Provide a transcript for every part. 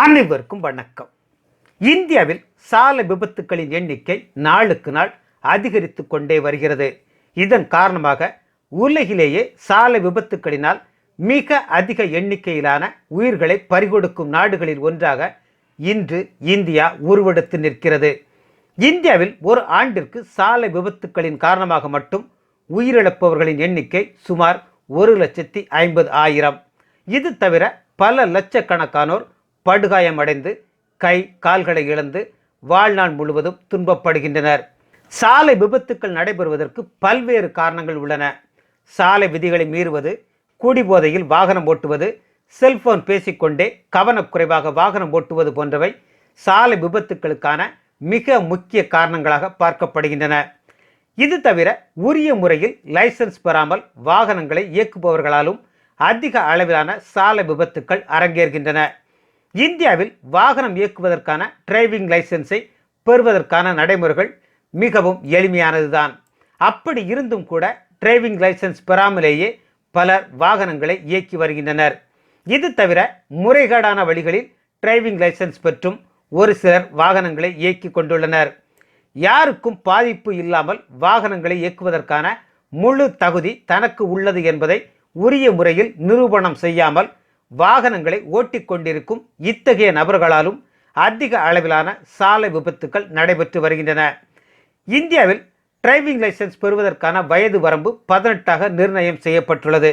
அனைவருக்கும் வணக்கம். இந்தியாவில் சாலை விபத்துக்களின் எண்ணிக்கை நாளுக்கு நாள் அதிகரித்து கொண்டே வருகிறது. இதன் காரணமாக உலகிலேயே சாலை விபத்துக்களினால் மிக அதிக எண்ணிக்கையிலான உயிர்களை பறிகொடுக்கும் நாடுகளில் ஒன்றாக இன்று இந்தியா உருவெடுத்து நிற்கிறது. இந்தியாவில் ஒரு ஆண்டிற்கு சாலை விபத்துக்களின் காரணமாக மட்டும் உயிரிழப்பவர்களின் எண்ணிக்கை சுமார் ஒரு லட்சத்தி ஐம்பது ஆயிரம். இது தவிர பல லட்சக்கணக்கானோர் படுகாயமடைந்து கை கால்களை இழந்து வாழ்நாள் முழுவதும் துன்பப்படுகின்றனர். சாலை விபத்துக்கள் நடைபெறுவதற்கு பல்வேறு காரணங்கள் உள்ளன. சாலை விதிகளை மீறுவது குடிபோதையில் வாகனம் ஓட்டுவது செல்போன் பேசிக்கொண்டே கவனக்குறைவாக வாகனம் ஓட்டுவது போன்றவை சாலை விபத்துக்களுக்கான மிக முக்கிய காரணங்களாக பார்க்கப்படுகின்றன. இது தவிர உரிய முறையில் லைசன்ஸ் பெறாமல் வாகனங்களை இயக்குபவர்களாலும் அதிக அளவிலான சாலை விபத்துக்கள் அரங்கேறுகின்றன. இந்தியாவில் வாகனம் இயக்குவதற்கான டிரைவிங் லைசன்ஸை பெறுவதற்கான நடைமுறைகள் மிகவும் எளிமையானது தான் அப்படி இருந்தும் கூட டிரைவிங் லைசன்ஸ் பெறாமலேயே பலர் வாகனங்களை இயக்கி வருகின்றனர். இது தவிர முறைகேடான வழிகளில் டிரைவிங் லைசன்ஸ் பெற்றும் ஒரு சிலர் வாகனங்களை இயக்கி கொண்டுள்ளனர். யாருக்கும் பாதிப்பு இல்லாமல் வாகனங்களை இயக்குவதற்கான முழு தகுதி தனக்கு உள்ளது என்பதை உரிய முறையில் நிரூபணம் செய்யாமல் வாகனங்களை ஓட்டிக்கொண்டிருக்கும் இத்தகைய நபர்களாலும் அதிக அளவிலான சாலை விபத்துக்கள் நடைபெற்று வருகின்றன. இந்தியாவில் டிரைவிங் லைசன்ஸ் பெறுவதற்கான வயது வரம்பு பதினெட்டாக நிர்ணயம் செய்யப்பட்டுள்ளது.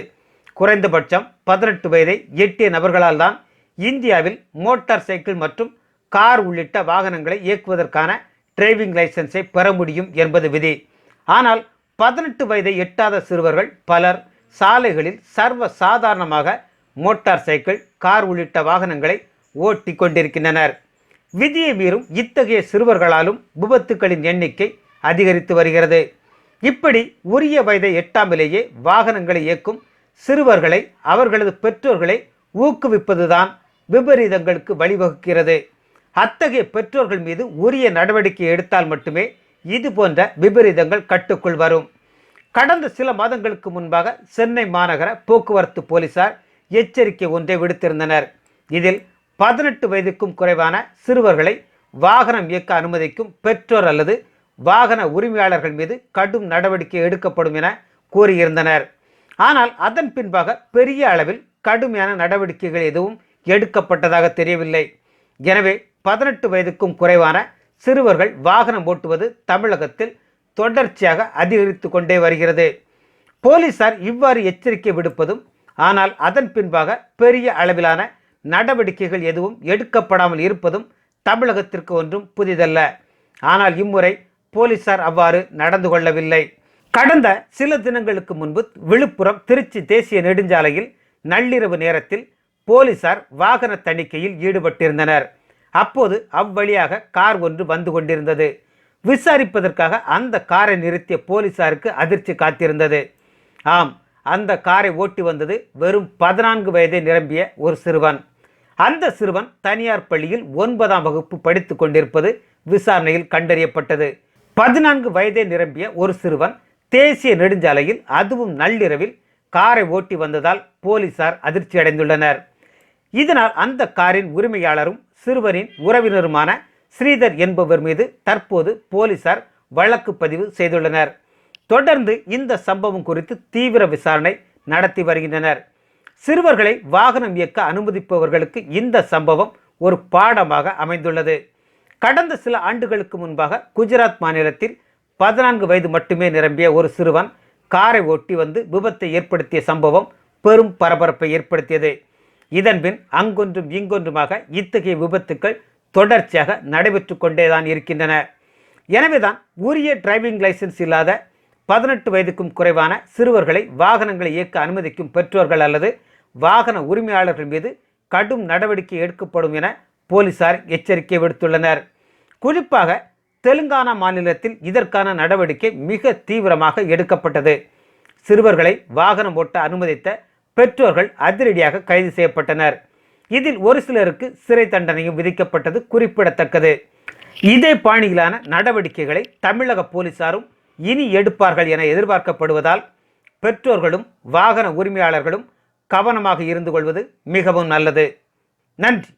குறைந்தபட்சம் பதினெட்டு வயதை எட்டிய நபர்களால் தான் இந்தியாவில் மோட்டார் சைக்கிள் மற்றும் கார் உள்ளிட்ட வாகனங்களை இயக்குவதற்கான டிரைவிங் லைசன்ஸை பெற முடியும் என்பது விதி. ஆனால் பதினெட்டு வயதை எட்டாத சிறுவர்கள் பலர் சாலைகளில் சர்வ சாதாரணமாக மோட்டார் சைக்கிள் கார் உள்ளிட்ட வாகனங்களை ஓட்டி கொண்டிருக்கின்றனர் விதியை மீறும் இத்தகைய சிறுவர்களாலும் விபத்துக்களின் எண்ணிக்கை அதிகரித்து வருகிறது. இப்படி உரிய வயதை எட்டாமலேயே வாகனங்களை இயக்கும் சிறுவர்களை அவர்களது பெற்றோர்களை ஊக்குவிப்பதுதான் விபரீதங்களுக்கு வழிவகுக்கிறது. அத்தகைய பெற்றோர்கள் மீது உரிய நடவடிக்கை எடுத்தால் மட்டுமே இது போன்ற விபரீதங்கள் கட்டுக்குள் வரும். கடந்த சில மாதங்களுக்கு முன்பாக சென்னை மாநகர போக்குவரத்து போலீசார் எச்சரிக்கை ஒன்றை விடுத்திருந்தனர். இதில் பதினெட்டு வயதுக்கும் குறைவான சிறுவர்களை வாகனம் இயக்க அனுமதிக்கும் பெற்றோர் அல்லது வாகன உரிமையாளர்கள் மீது கடும் நடவடிக்கை எடுக்கப்படும் என கூறியிருந்தனர். ஆனால் அதன் பின்பாக பெரிய அளவில் கடுமையான நடவடிக்கைகள் எதுவும் எடுக்கப்பட்டதாக தெரியவில்லை. எனவே பதினெட்டு வயதுக்கும் குறைவான சிறுவர்கள் வாகனம் ஓட்டுவது தமிழகத்தில் தொடர்ச்சியாக அதிகரித்து கொண்டே வருகிறது. போலீசார் இவ்வாறு எச்சரிக்கை விடுப்பதும் ஆனால் அதன் பின்பாக பெரிய அளவிலான நடவடிக்கைகள் எதுவும் எடுக்கப்படாமல் இருப்பதும் தமிழகத்திற்கு ஒன்றும் புதிதல்ல. ஆனால் இம்முறை போலீசார் அவ்வாறு நடந்து கொள்ளவில்லை. கடந்த சில தினங்களுக்கு முன்பு விழுப்புரம் திருச்சி தேசிய நெடுஞ்சாலையில் நள்ளிரவு நேரத்தில் போலீசார் வாகன தணிக்கையில் ஈடுபட்டிருந்தனர். அப்போது அவ்வழியாக கார் ஒன்று வந்து கொண்டிருந்தது. விசாரிப்பதற்காக அந்த காரை நிறுத்திய போலீசாருக்கு அதிர்ச்சி காத்திருந்தது. ஆம் அந்த காரை ஓட்டி வந்தது வெறும் பதினான்கு வயதை நிரம்பிய ஒரு சிறுவன். அந்த சிறுவன் தனியார் பள்ளியில் ஒன்பதாம் வகுப்பு படித்து கொண்டிருப்பது விசாரணையில் கண்டறியப்பட்டது. பதினான்கு வயதை நிரம்பிய ஒரு சிறுவன் தேசிய நெடுஞ்சாலையில் அதுவும் நள்ளிரவில் காரை ஓட்டி வந்ததால் போலீசார் அதிர்ச்சி அடைந்துள்ளனர். இதனால் அந்த காரின் உரிமையாளரும் சிறுவனின் உறவினருமான ஸ்ரீதர் என்பவர் மீது தற்போது போலீசார் வழக்கு பதிவு செய்துள்ளனர். தொடர்ந்து இந்த சம்பவம் குறித்து தீவிர விசாரணை நடத்தி வருகின்றனர். சிறுவர்களை வாகனம் இயக்க அனுமதிப்பவர்களுக்கு இந்த சம்பவம் ஒரு பாடமாக அமைந்துள்ளது. கடந்த சில ஆண்டுகளுக்கு முன்பாக குஜராத் மாநிலத்தில் பதினான்கு வயது மட்டுமே நிரம்பிய ஒரு சிறுவன் காரை ஓட்டி வந்து விபத்தை ஏற்படுத்திய சம்பவம் பெரும் பரபரப்பை ஏற்படுத்தியது. இதன்பின் அங்கொன்றும் இங்கொன்றுமாக இத்தகைய விபத்துக்கள் தொடர்ச்சியாக நடைபெற்று கொண்டேதான் இருக்கின்றன. எனவேதான் உரிய டிரைவிங் லைசன்ஸ் இல்லாத பதினெட்டு வயதுக்கும் குறைவான சிறுவர்களை வாகனங்களை இயக்க அனுமதிக்கும் பெற்றோர்கள் அல்லது வாகன உரிமையாளர்கள் மீது கடும் நடவடிக்கை எடுக்கப்படும் என போலீசார் எச்சரிக்கை விடுத்துள்ளனர். குறிப்பாக தெலுங்கானா மாநிலத்தில் இதற்கான நடவடிக்கை மிக தீவிரமாக எடுக்கப்பட்டது. சிறுவர்களை வாகனம் ஓட்ட அனுமதித்த பெற்றோர்கள் அதிரடியாக கைது செய்யப்பட்டனர். இதில் ஒரு சிலருக்கு சிறை தண்டனையும் விதிக்கப்பட்டது குறிப்பிடத்தக்கது. இதே பாணியிலான நடவடிக்கைகளை தமிழக போலீசாரும் இனி எடுப்பார்கள் என எதிர்பார்க்கப்படுவதால் பெற்றோர்களும் வாகன உரிமையாளர்களும் கவனமாக இருந்து கொள்வது மிகவும் நல்லது. நன்றி.